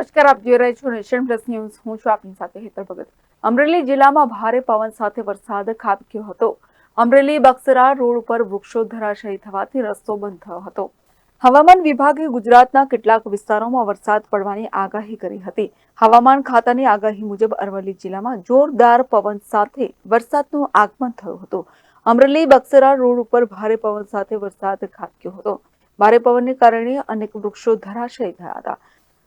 નમસ્કાર, આપ જોઈ રહ્યા છો નેશન પ્લસ ન્યૂઝ. હું છું આપની સાથે હેતર ભગત. અમરેલી જિલ્લામાં ભારે પવન સાથે વરસાદ ખાબક્યો હતો. અમરેલી બક્સરા રોડ ઉપર વૃક્ષો ધરાશયી થવાથી રસ્તો બંધ થયો હતો. હવામાન વિભાગે ગુજરાતના કેટલાક વિસ્તારોમાં વરસાદ પડવાની આગાહી કરી હતી. હવામાન ખાતાની આગાહી મુજબ અરવલ્લી જિલ્લામાં જોરદાર પવન સાથે વરસાદનું આગમન થયું હતું. અમરેલી બક્સરા રોડ ઉપર ભારે પવન સાથે વરસાદ ખાબક્યો હતો. ભારે પવનને કારણે અનેક વૃક્ષો ધરાશયી થયા હતા.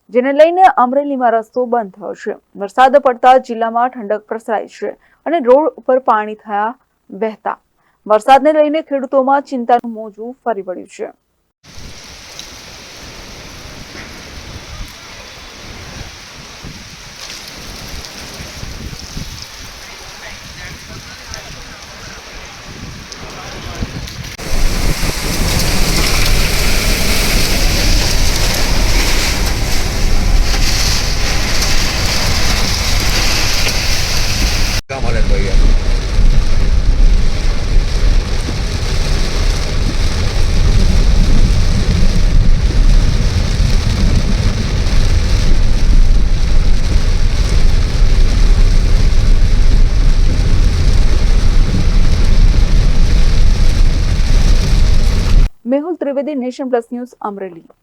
જેને લઈને અમરેલીમાં રસ્તો બંધ થયો છે. વરસાદ પડતા જિલ્લામાં ઠંડક પ્રસરાઈ છે અને રોડ ઉપર પાણી થયા વહેતા. વરસાદને લઈને ખેડૂતોમાં ચિંતાનું મોજું ફરી વળ્યું છે. Mehul Trivedi nation plus news Amreli.